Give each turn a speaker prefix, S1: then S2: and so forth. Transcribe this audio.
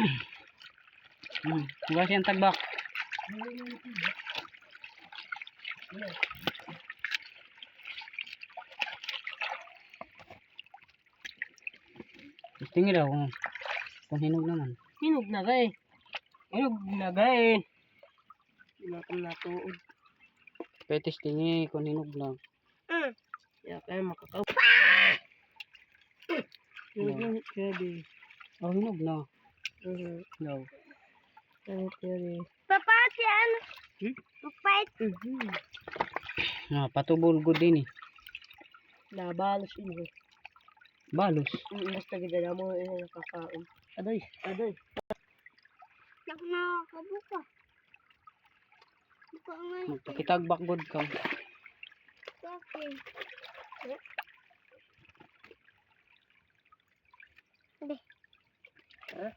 S1: Hmm, bukas yan tagbak. Tingin daw kung, kung hinog naman.
S2: Hinog na gay. Hinog na gay. Hindi na akong natuod.
S1: Petis tingi kung hinog lang.
S2: Mm. Kaya kaya makakaw. Hinog na pwede.
S1: Oh, hinog na.
S2: Mhm.
S1: Daw.
S2: Kaya pwede.
S3: Papa, si ano?
S1: Hmm?
S3: Pupait.
S2: Mhm.
S1: Ah, patubol good din eh.
S2: Nabalos yun. eh.
S1: Balos.
S2: Mm, Basta gidala mo eh nakakaon. Aday, aday.
S3: Yak na kabuka. Buka nga.
S1: Magpakitagbak good ka.
S3: Okay. Hindi.
S2: Ha?